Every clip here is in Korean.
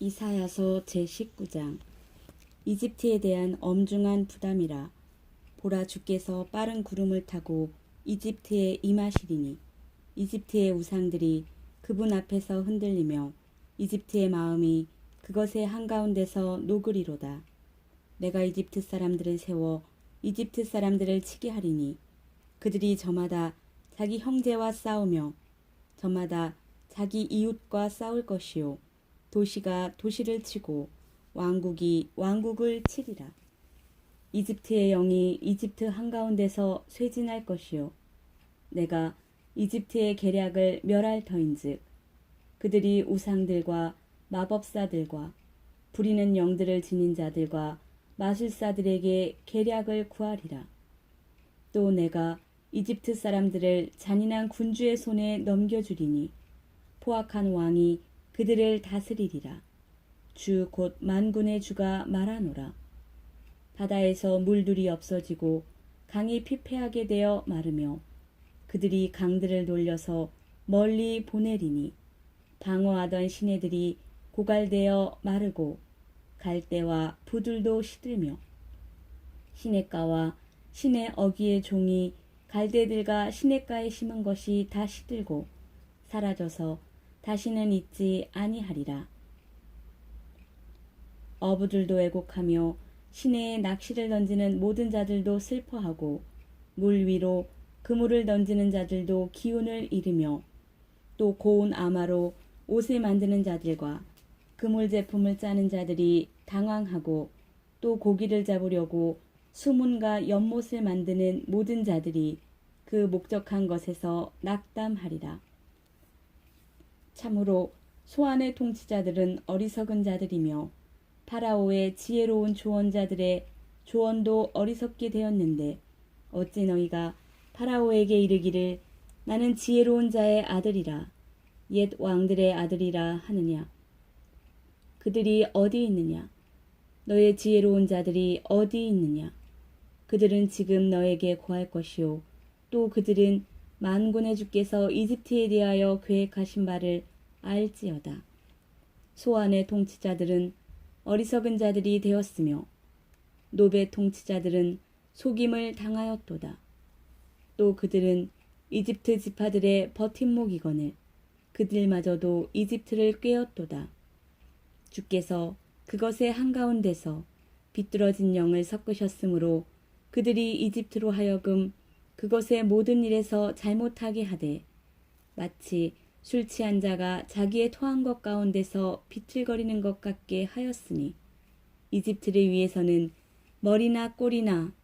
이사야서 제19장 이집트에 대한 엄중한 부담이라 보라 주께서 빠른 구름을 타고 이집트에 임하시리니 이집트의 우상들이 그분 앞에서 흔들리며 이집트의 마음이 그것의 한가운데서 녹으리로다. 내가 이집트 사람들을 세워 이집트 사람들을 치게 하리니 그들이 저마다 자기 형제와 싸우며 저마다 자기 이웃과 싸울 것이요 도시가 도시를 치고 왕국이 왕국을 치리라. 이집트의 영이 이집트 한가운데서 쇠진할 것이요 내가 이집트의 계략을 멸할 터인즉 그들이 우상들과 마법사들과 부리는 영들을 지닌 자들과 마술사들에게 계략을 구하리라. 또 내가 이집트 사람들을 잔인한 군주의 손에 넘겨주리니 포악한 왕이 그들을 다스리리라. 주 곧 만군의 주가 말하노라. 바다에서 물들이 없어지고 강이 피폐하게 되어 마르며 그들이 강들을 돌려서 멀리 보내리니 방어하던 시내들이 고갈되어 마르고 갈대와 부들도 시들며 시냇가와 시내 어기의 종이 갈대들과 시냇가에 심은 것이 다 시들고 사라져서 다시는 있지 아니하리라. 어부들도 왜곡하며 시내에 낚시를 던지는 모든 자들도 슬퍼하고 물 위로 그물을 던지는 자들도 기운을 잃으며 또 고운 아마로 옷을 만드는 자들과 그물 제품을 짜는 자들이 당황하고 또 고기를 잡으려고 수문과 연못을 만드는 모든 자들이 그 목적한 것에서 낙담하리라. 참으로 소안의 통치자들은 어리석은 자들이며 파라오의 지혜로운 조언자들의 조언도 어리석게 되었는데 어찌 너희가 파라오에게 이르기를 나는 지혜로운 자의 아들이라 옛 왕들의 아들이라 하느냐? 그들이 어디 있느냐? 너의 지혜로운 자들이 어디 있느냐? 그들은 지금 너에게 구할 것이요 또 그들은 만군의 주께서 이집트에 대하여 계획하신 바를 알지어다 소안의 통치자들은 어리석은 자들이 되었으며 노베 통치자들은 속임을 당하였도다. 또 그들은 이집트 지파들의 버팀목이거늘 그들마저도 이집트를 꿰었도다. 주께서 그것의 한가운데서 비뚤어진 영을 섞으셨으므로 그들이 이집트로 하여금 그것의 모든 일에서 잘못하게 하되 마치 술 취한 자가 자기의 토한 것 가운데서 비틀거리는 것 같게 하였으니 이집트를 위해서는 머리나 꼬리나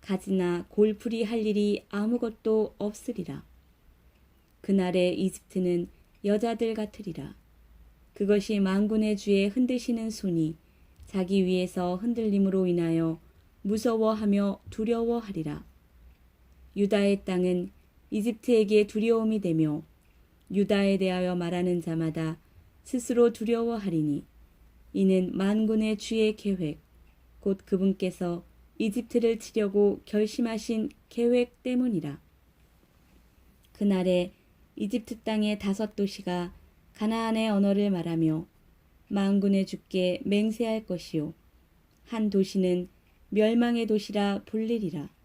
가지나 골풀이 할 일이 아무것도 없으리라. 그날의 이집트는 여자들 같으리라. 그것이 만군의 주의 흔드시는 손이 자기 위에서 흔들림으로 인하여 무서워하며 두려워하리라. 유다의 땅은 이집트에게 두려움이 되며 유다에 대하여 말하는 자마다 스스로 두려워하리니 이는 만군의 주의 계획 곧 그분께서 이집트를 치려고 결심하신 계획 때문이라. 그날에 이집트 땅의 다섯 도시가 가나안의 언어를 말하며 만군의 주께 맹세할 것이요 한 도시는 멸망의 도시라 불리리라.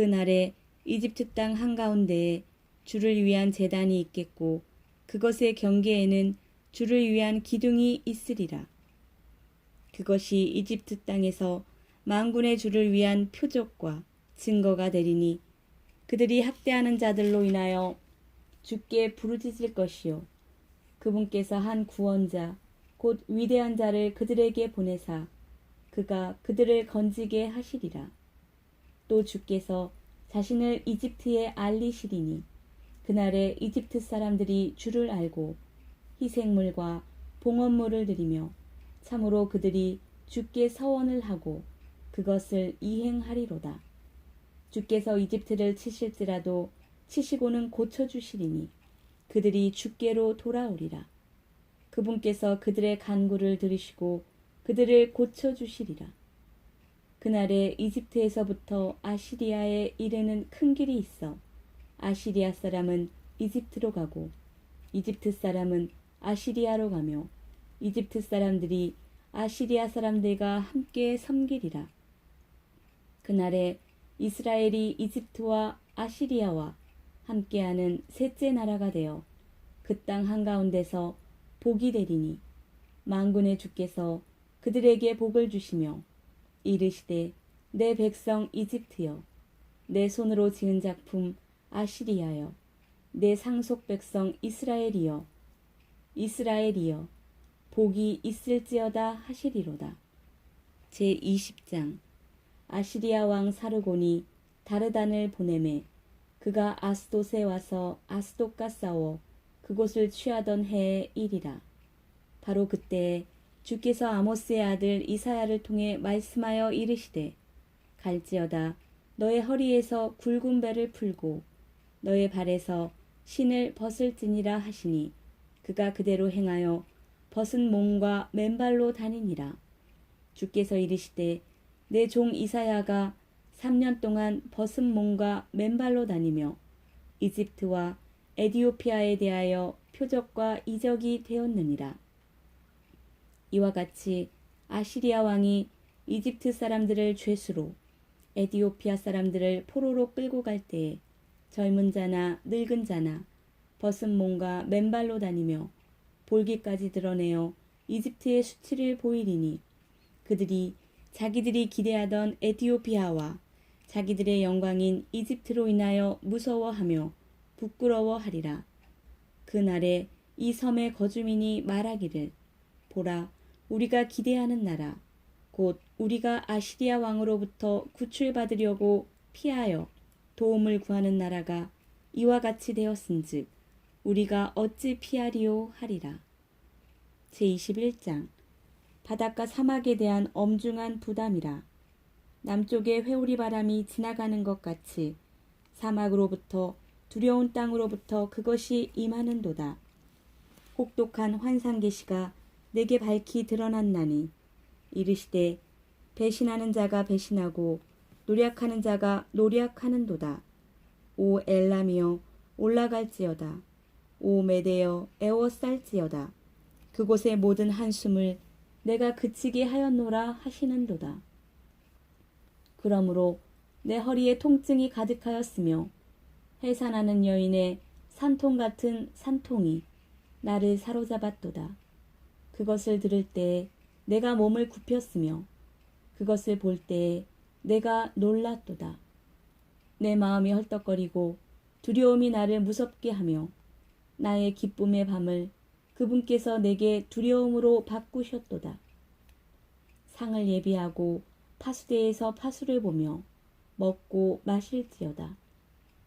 그날에 이집트 땅 한가운데에 주를 위한 재단이 있겠고 그것의 경계에는 주를 위한 기둥이 있으리라. 그것이 이집트 땅에서 만군의 주를 위한 표적과 증거가 되리니 그들이 학대하는 자들로 인하여 주께 부르짖을 것이요 그분께서 한 구원자 곧 위대한 자를 그들에게 보내사 그가 그들을 건지게 하시리라. 또 주께서 자신을 이집트에 알리시리니 그날에 이집트 사람들이 주를 알고 희생물과 봉헌물을 드리며 참으로 그들이 주께 서원을 하고 그것을 이행하리로다. 주께서 이집트를 치실지라도 치시고는 고쳐주시리니 그들이 주께로 돌아오리라. 그분께서 그들의 간구를 들으시고 그들을 고쳐주시리라. 그날에 이집트에서부터 아시리아에 이르는 큰 길이 있어 아시리아 사람은 이집트로 가고 이집트 사람은 아시리아로 가며 이집트 사람들이 아시리아 사람들과 함께 섬기리라. 그날에 이스라엘이 이집트와 아시리아와 함께하는 셋째 나라가 되어 그 땅 한가운데서 복이 되리니 만군의 주께서 그들에게 복을 주시며 이르시되 내 백성 이집트여 내 손으로 지은 작품 아시리아여 내 상속 백성 이스라엘이여 이스라엘이여 복이 있을지어다 하시리로다. 제 20장 아시리아 왕 사르곤이 다르단을 보내매 그가 아스돗에 와서 아스돗과 싸워 그곳을 취하던 해의 일이라. 바로 그때 주께서 아모스의 아들 이사야를 통해 말씀하여 이르시되 갈지어다 너의 허리에서 굵은 배를 풀고 너의 발에서 신을 벗을지니라 하시니 그가 그대로 행하여 벗은 몸과 맨발로 다니니라. 주께서 이르시되 내 종 이사야가 3년 동안 벗은 몸과 맨발로 다니며 이집트와 에디오피아에 대하여 표적과 이적이 되었느니라. 이와 같이 아시리아 왕이 이집트 사람들을 죄수로 에디오피아 사람들을 포로로 끌고 갈 때에 젊은 자나 늙은 자나 벗은 몸과 맨발로 다니며 볼기까지 드러내어 이집트의 수치를 보이리니 그들이 자기들이 기대하던 에티오피아와 자기들의 영광인 이집트로 인하여 무서워하며 부끄러워하리라. 그날에 이 섬의 거주민이 말하기를 보라 우리가 기대하는 나라 곧 우리가 아시리아 왕으로부터 구출받으려고 피하여 도움을 구하는 나라가 이와 같이 되었은즉 우리가 어찌 피하리요 하리라. 제21장 바닷가 사막에 대한 엄중한 부담이라. 남쪽의 회오리 바람이 지나가는 것 같이 사막으로부터 두려운 땅으로부터 그것이 임하는도다. 혹독한 환상 계시가 내게 밝히 드러났나니 이르시되 배신하는 자가 배신하고 노력하는 자가 노력하는도다. 오 엘람이여 올라갈지어다. 오 메대여 에워쌀지어다. 그곳의 모든 한숨을 내가 그치게 하였노라 하시는도다. 그러므로 내 허리에 통증이 가득하였으며 해산하는 여인의 산통 같은 산통이 나를 사로잡았도다. 그것을 들을 때 내가 몸을 굽혔으며 그것을 볼 때 내가 놀랐도다. 내 마음이 헐떡거리고 두려움이 나를 무섭게 하며 나의 기쁨의 밤을 그분께서 내게 두려움으로 바꾸셨도다. 상을 예비하고 파수대에서 파수를 보며 먹고 마실지어다.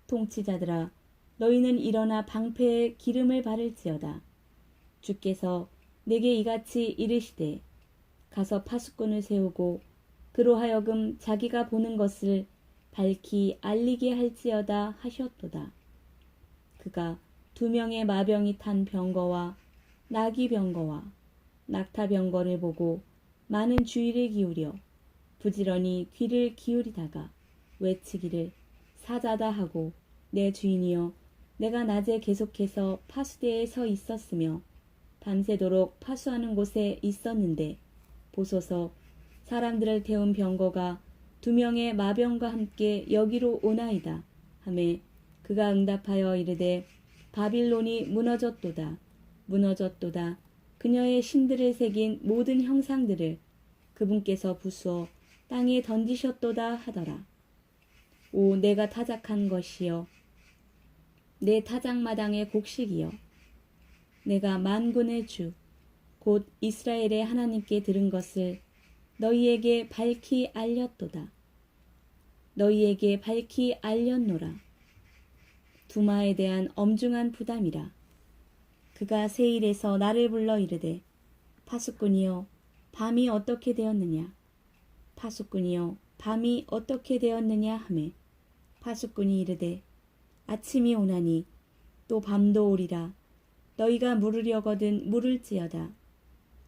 통치자들아 너희는 일어나 방패에 기름을 바를지어다. 주께서 내게 이같이 이르시되 가서 파수꾼을 세우고 그로 하여금 자기가 보는 것을 밝히 알리게 할지어다 하셨도다. 그가 두 명의 마병이 탄 병거와 나귀 병거와 낙타 병거를 보고 많은 주의를 기울여 부지런히 귀를 기울이다가 외치기를 사자다 하고 내 주인이여 내가 낮에 계속해서 파수대에 서 있었으며 밤새도록 파수하는 곳에 있었는데 보소서 사람들을 태운 병거가 두 명의 마병과 함께 여기로 오나이다 하매 그가 응답하여 이르되 바빌론이 무너졌도다 무너졌도다. 그녀의 신들을 새긴 모든 형상들을 그분께서 부수어 땅에 던지셨도다 하더라. 오 내가 타작한 것이여 내 타작마당의 곡식이여 내가 만군의 주 곧 이스라엘의 하나님께 들은 것을 너희에게 밝히 알렸도다. 너희에게 밝히 알렸노라. 두마에 대한 엄중한 부담이라. 그가 세일에서 나를 불러 이르되 파수꾼이여 밤이 어떻게 되었느냐 파수꾼이여 밤이 어떻게 되었느냐 하매 파수꾼이 이르되 아침이 오나니 또 밤도 오리라 너희가 물으려거든 물을지어다.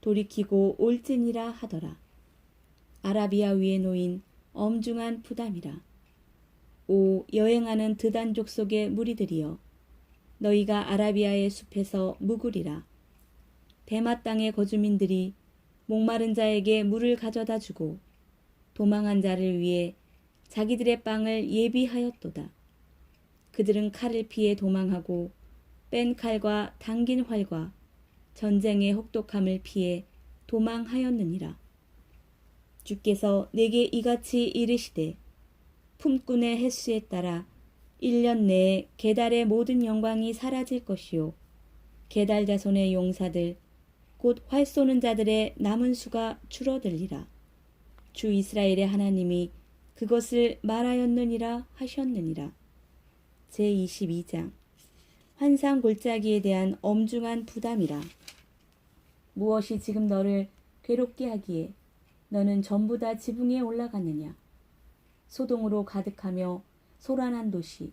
돌이키고 올지니라 하더라. 아라비아 위에 놓인 엄중한 부담이라. 오 여행하는 드단족 속의 무리들이여 너희가 아라비아의 숲에서 묵으리라. 대마 땅의 거주민들이 목마른 자에게 물을 가져다 주고 도망한 자를 위해 자기들의 빵을 예비하였도다. 그들은 칼을 피해 도망하고 뺀 칼과 당긴 활과 전쟁의 혹독함을 피해 도망하였느니라. 주께서 내게 이같이 이르시되 품꾼의 횟수에 따라 1년 내에 게달의 모든 영광이 사라질 것이요 게달 자손의 용사들 곧 활 쏘는 자들의 남은 수가 줄어들리라. 주 이스라엘의 하나님이 그것을 말하였느니라 하셨느니라. 제22장 환상 골짜기에 대한 엄중한 부담이라. 무엇이 지금 너를 괴롭게 하기에 너는 전부 다 지붕에 올라갔느냐? 소동으로 가득하며 소란한 도시,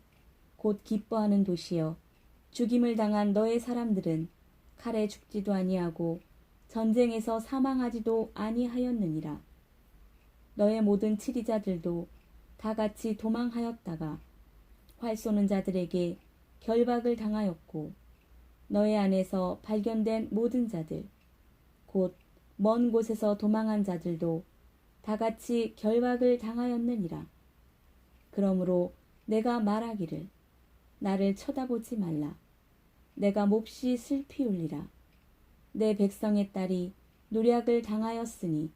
곧 기뻐하는 도시여, 죽임을 당한 너의 사람들은 칼에 죽지도 아니하고 전쟁에서 사망하지도 아니하였느니라. 너의 모든 치리자들도 다 같이 도망하였다가 활 쏘는 자들에게 결박을 당하였고 너의 안에서 발견된 모든 자들 곧 먼 곳에서 도망한 자들도 다 같이 결박을 당하였느니라. 그러므로 내가 말하기를 나를 쳐다보지 말라. 내가 몹시 슬피 울리라. 내 백성의 딸이 노략을 당하였으니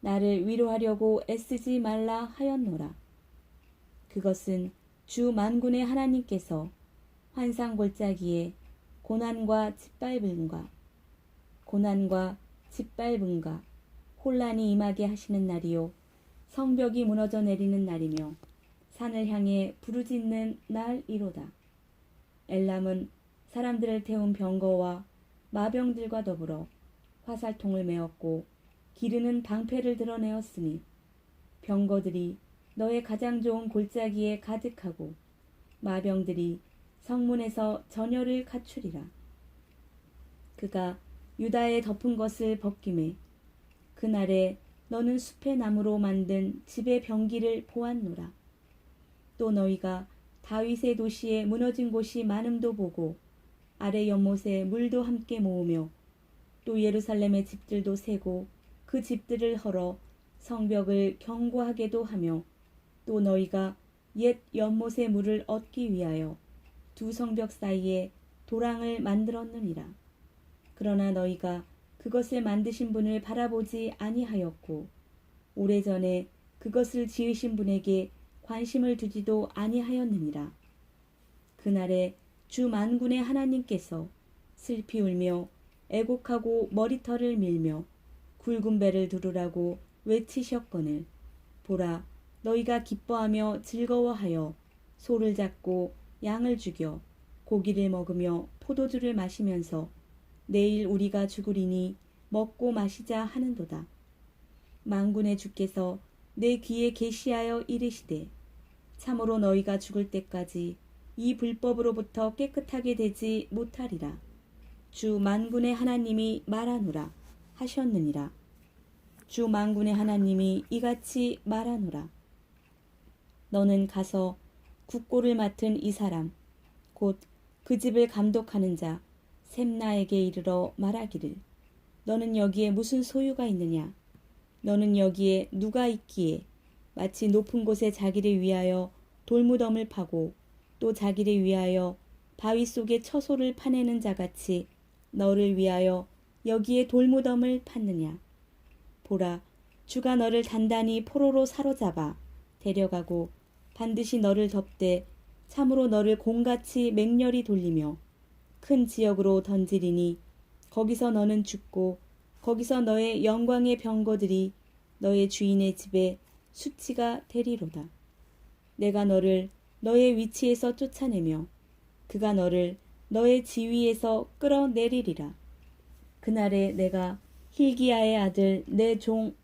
나를 위로하려고 애쓰지 말라 하였노라. 그것은 주 만군의 하나님께서 환상 골짜기에 고난과 짓밟음과 고난과 짓밟음과 혼란이 임하게 하시는 날이요 성벽이 무너져 내리는 날이며 산을 향해 부르짖는 날이로다. 엘람은 사람들을 태운 병거와 마병들과 더불어 화살통을 메었고 기르는 방패를 드러내었으니 병거들이 너의 가장 좋은 골짜기에 가득하고 마병들이 성문에서 전열을 갖추리라. 그가 유다에 덮은 것을 벗김에 그날에 너는 숲의 나무로 만든 집의 병기를 보았노라. 또 너희가 다윗의 도시에 무너진 곳이 많음도 보고 아래 연못에 물도 함께 모으며 또 예루살렘의 집들도 세고 그 집들을 헐어 성벽을 견고하게도 하며 또 너희가 옛 연못의 물을 얻기 위하여 두 성벽 사이에 도랑을 만들었느니라. 그러나 너희가 그것을 만드신 분을 바라보지 아니하였고 오래전에 그것을 지으신 분에게 관심을 두지도 아니하였느니라. 그날에 주 만군의 하나님께서 슬피 울며 애곡하고 머리털을 밀며 굵은 배를 두르라고 외치셨거늘 보라 너희가 기뻐하며 즐거워하여 소를 잡고 양을 죽여 고기를 먹으며 포도주를 마시면서 내일 우리가 죽으리니 먹고 마시자 하는도다. 만군의 주께서 내 귀에 계시하여 이르시되 참으로 너희가 죽을 때까지 이 불법으로부터 깨끗하게 되지 못하리라. 주 만군의 하나님이 말하노라 하셨느니라. 주 만군의 하나님이 이같이 말하노라. 너는 가서 국고를 맡은 이 사람 곧 그 집을 감독하는 자 셈나에게 이르러 말하기를 너는 여기에 무슨 소유가 있느냐? 너는 여기에 누가 있기에? 마치 높은 곳에 자기를 위하여 돌무덤을 파고 또 자기를 위하여 바위 속에 처소를 파내는 자같이 너를 위하여 여기에 돌무덤을 팠느냐? 보라 주가 너를 단단히 포로로 사로잡아 데려가고 반드시 너를 덮되 참으로 너를 공같이 맹렬히 돌리며 큰 지역으로 던지리니 거기서 너는 죽고 거기서 너의 영광의 병거들이 너의 주인의 집에 수치가 되리로다. 내가 너를 너의 위치에서 쫓아내며 그가 너를 너의 지위에서 끌어내리리라. 그날에 내가 힐기야의 아들 내 종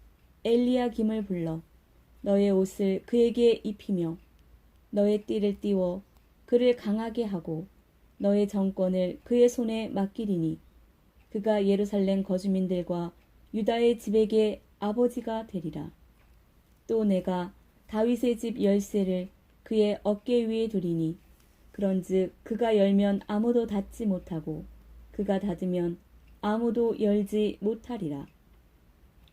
엘리야김을 불러 너의 옷을 그에게 입히며 너의 띠를 띄워 그를 강하게 하고 너의 정권을 그의 손에 맡기리니 그가 예루살렘 거주민들과 유다의 집에게 아버지가 되리라. 또 내가 다윗의 집 열쇠를 그의 어깨 위에 두리니 그런즉 그가 열면 아무도 닫지 못하고 그가 닫으면 아무도 열지 못하리라.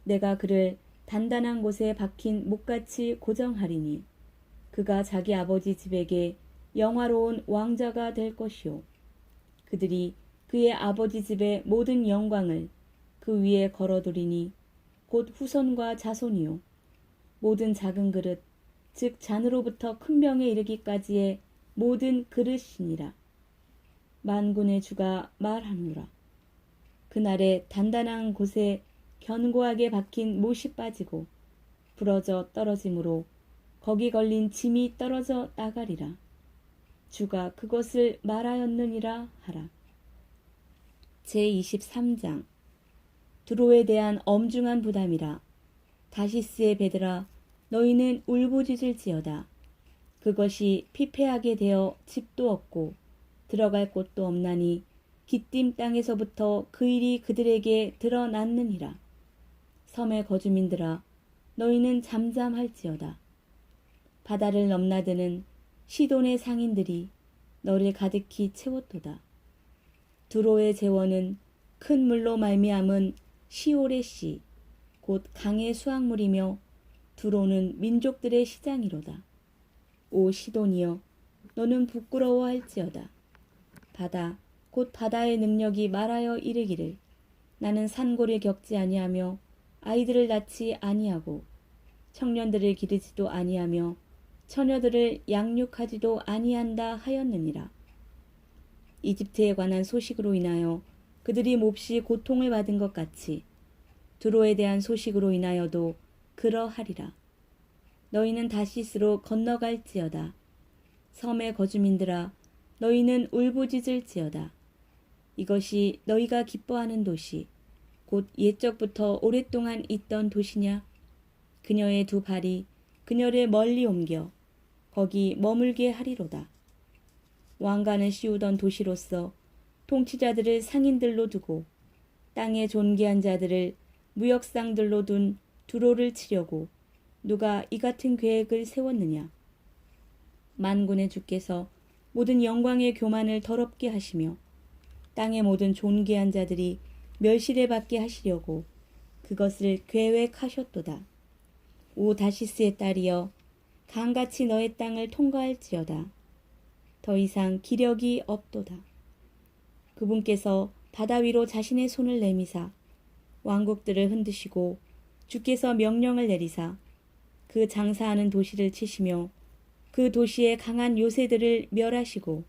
내가 그를 단단한 곳에 박힌 목같이 고정하리니 그가 자기 아버지 집에게 영화로운 왕자가 될 것이요. 그들이 그의 아버지 집의 모든 영광을 그 위에 걸어두리니 곧 후손과 자손이요. 모든 작은 그릇, 즉 잔으로부터 큰 병에 이르기까지의 모든 그릇이니라. 만군의 주가 말하노라. 그날에 단단한 곳에 견고하게 박힌 못이 빠지고 부러져 떨어짐으로 거기 걸린 짐이 떨어져 나가리라. 주가 그것을 말하였느니라 하라. 제23장 두로에 대한 엄중한 부담이라. 다시스의 베드라 너희는 울부짖을지어다. 그것이 피폐하게 되어 집도 없고 들어갈 곳도 없나니 기띔 땅에서부터 그 일이 그들에게 드러났느니라. 섬의 거주민들아 너희는 잠잠할지어다. 바다를 넘나드는 시돈의 상인들이 너를 가득히 채웠도다. 두로의 재원은 큰 물로 말미암은 시올의 씨, 곧 강의 수확물이며 두로는 민족들의 시장이로다. 오 시돈이여, 너는 부끄러워할지어다. 바다, 곧 바다의 능력이 말하여 이르기를 나는 산고를 겪지 아니하며 아이들을 낳지 아니하고 청년들을 기르지도 아니하며 처녀들을 양육하지도 아니한다 하였느니라. 이집트에 관한 소식으로 인하여 그들이 몹시 고통을 받은 것 같이 두로에 대한 소식으로 인하여도 그러하리라. 너희는 다시스로 건너갈지어다. 섬의 거주민들아, 너희는 울부짖을지어다. 이것이 너희가 기뻐하는 도시, 곧 옛적부터 오랫동안 있던 도시냐? 그녀의 두 발이 그녀를 멀리 옮겨 거기 머물게 하리로다. 왕관을 씌우던 도시로서 통치자들을 상인들로 두고 땅의 존귀한 자들을 무역상들로 둔 두로를 치려고 누가 이 같은 계획을 세웠느냐? 만군의 주께서 모든 영광의 교만을 더럽게 하시며 땅의 모든 존귀한 자들이 멸시를 받게 하시려고 그것을 계획하셨도다. 오 다시스의 딸이여 강같이 너의 땅을 통과할지어다. 더 이상 기력이 없도다. 그분께서 바다 위로 자신의 손을 내미사 왕국들을 흔드시고 주께서 명령을 내리사 그 장사하는 도시를 치시며 그 도시의 강한 요새들을 멸하시고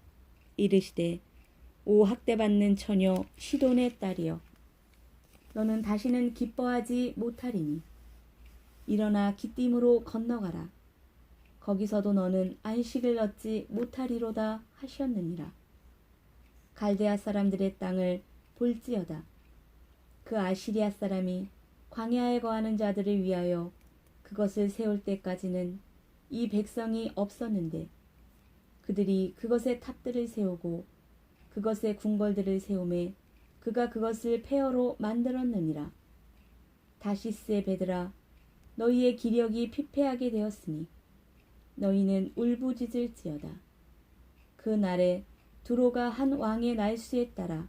이르시되 오 학대받는 처녀 시돈의 딸이여 너는 다시는 기뻐하지 못하리니. 일어나 기띔으로 건너가라. 거기서도 너는 안식을 얻지 못하리로다 하셨느니라. 갈대아 사람들의 땅을 볼지어다. 그 아시리아 사람이 광야에 거하는 자들을 위하여 그것을 세울 때까지는 이 백성이 없었는데 그들이 그것의 탑들을 세우고 그것의 궁궐들을 세우매 그가 그것을 폐허로 만들었느니라. 다시스의 베드라 너희의 기력이 피폐하게 되었으니 너희는 울부짖을지어다. 그 날에 두로가 한 왕의 날수에 따라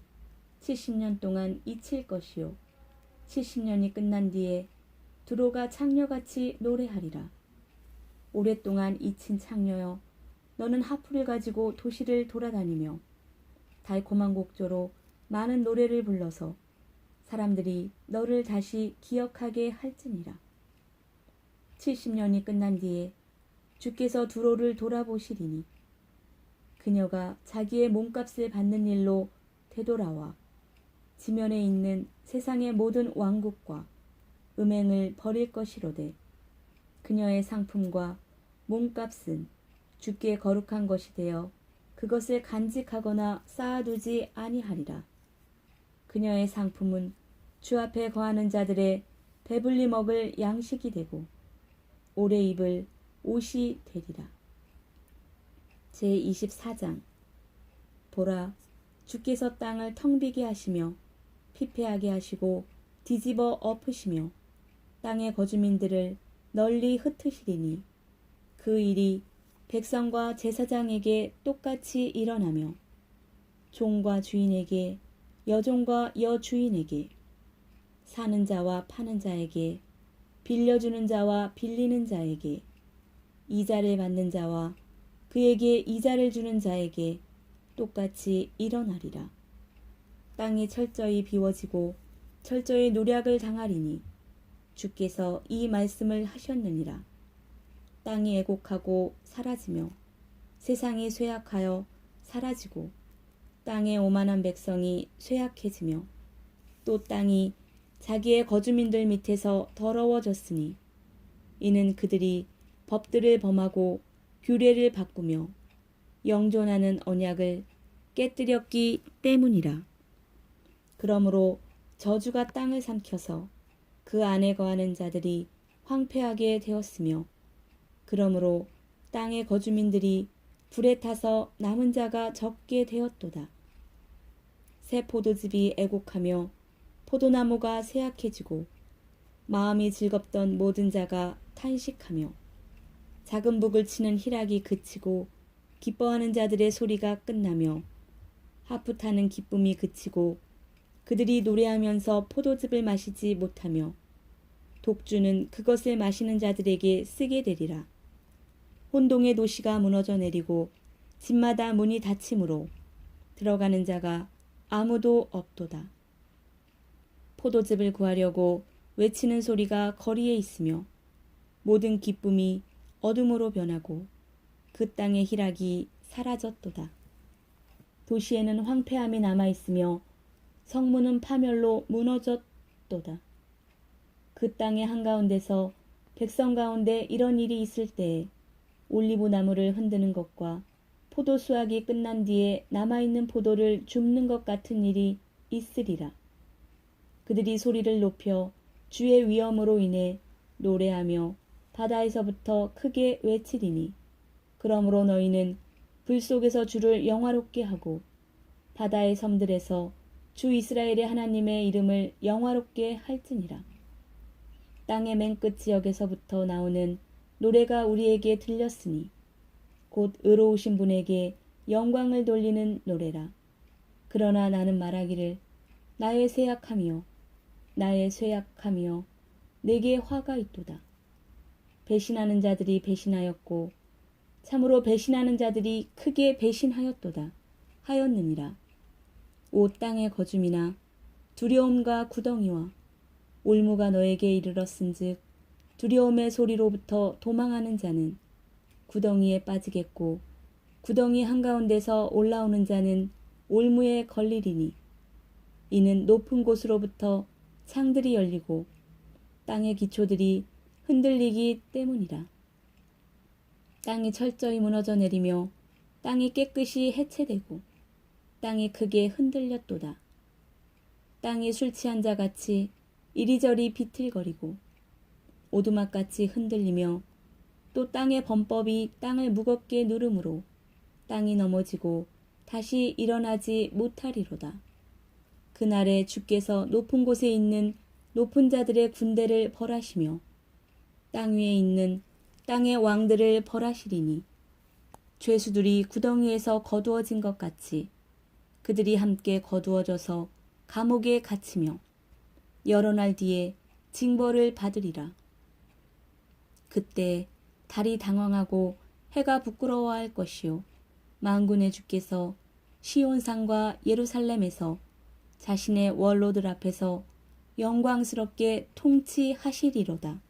70년 동안 잊힐 것이요 70년이 끝난 뒤에 두로가 창녀같이 노래하리라. 오랫동안 잊힌 창녀여 너는 하프를 가지고 도시를 돌아다니며 달콤한 곡조로 많은 노래를 불러서 사람들이 너를 다시 기억하게 할지니라. 70년이 끝난 뒤에 주께서 두로를 돌아보시리니 그녀가 자기의 몸값을 받는 일로 되돌아와 지면에 있는 세상의 모든 왕국과 음행을 버릴 것이로되 그녀의 상품과 몸값은 주께 거룩한 것이 되어 그것을 간직하거나 쌓아두지 아니하리라. 그녀의 상품은 주 앞에 거하는 자들의 배불리 먹을 양식이 되고 오래 입을 옷이 되리라. 제24장 보라 주께서 땅을 텅 비게 하시며 피폐하게 하시고 뒤집어 엎으시며 땅의 거주민들을 널리 흩으시리니 그 일이 백성과 제사장에게 똑같이 일어나며 종과 주인에게 여종과 여주인에게 사는 자와 파는 자에게 빌려주는 자와 빌리는 자에게 이자를 받는 자와 그에게 이자를 주는 자에게 똑같이 일어나리라. 땅이 철저히 비워지고 철저히 노략을 당하리니 주께서 이 말씀을 하셨느니라. 땅이 애곡하고 사라지며 세상이 쇠약하여 사라지고 땅의 오만한 백성이 쇠약해지며 또 땅이 자기의 거주민들 밑에서 더러워졌으니 이는 그들이 법들을 범하고 규례를 바꾸며 영존하는 언약을 깨뜨렸기 때문이라. 그러므로 저주가 땅을 삼켜서 그 안에 거하는 자들이 황폐하게 되었으며 그러므로 땅의 거주민들이 불에 타서 남은 자가 적게 되었도다. 새 포도즙이 애곡하며 포도나무가 쇠약해지고 마음이 즐겁던 모든 자가 탄식하며 작은 북을 치는 희락이 그치고 기뻐하는 자들의 소리가 끝나며 하프 타는 기쁨이 그치고 그들이 노래하면서 포도즙을 마시지 못하며 독주는 그것을 마시는 자들에게 쓰게 되리라. 혼동의 도시가 무너져 내리고 집마다 문이 닫히므로 들어가는 자가 아무도 없도다. 포도즙을 구하려고 외치는 소리가 거리에 있으며 모든 기쁨이 어둠으로 변하고 그 땅의 희락이 사라졌도다. 도시에는 황폐함이 남아 있으며 성문은 파멸로 무너졌도다. 그 땅의 한가운데서 백성 가운데 이런 일이 있을 때에 올리브 나무를 흔드는 것과 포도 수확이 끝난 뒤에 남아있는 포도를 줍는 것 같은 일이 있으리라. 그들이 소리를 높여 주의 위엄으로 인해 노래하며 바다에서부터 크게 외치리니 그러므로 너희는 불 속에서 주를 영화롭게 하고 바다의 섬들에서 주 이스라엘의 하나님의 이름을 영화롭게 할지니라. 땅의 맨 끝 지역에서부터 나오는 노래가 우리에게 들렸으니 곧 의로우신 분에게 영광을 돌리는 노래라. 그러나 나는 말하기를 나의 쇠약함이요 나의 쇠약함이요 내게 화가 있도다. 배신하는 자들이 배신하였고 참으로 배신하는 자들이 크게 배신하였도다 하였느니라. 오 땅의 거줌이나 두려움과 구덩이와 올무가 너에게 이르렀은즉 두려움의 소리로부터 도망하는 자는 구덩이에 빠지겠고 구덩이 한가운데서 올라오는 자는 올무에 걸리리니 이는 높은 곳으로부터 창들이 열리고 땅의 기초들이 흔들리기 때문이라. 땅이 철저히 무너져 내리며 땅이 깨끗이 해체되고 땅이 크게 흔들렸도다. 땅이 술 취한 자 같이 이리저리 비틀거리고 오두막같이 흔들리며 또 땅의 범법이 땅을 무겁게 누르므로 땅이 넘어지고 다시 일어나지 못하리로다. 그날에 주께서 높은 곳에 있는 높은 자들의 군대를 벌하시며 땅 위에 있는 땅의 왕들을 벌하시리니 죄수들이 구덩이에서 거두어진 것 같이 그들이 함께 거두어져서 감옥에 갇히며 여러 날 뒤에 징벌을 받으리라. 그때 달이 당황하고 해가 부끄러워할 것이요 만군의 주께서 시온산과 예루살렘에서 자신의 원로들 앞에서 영광스럽게 통치하시리로다.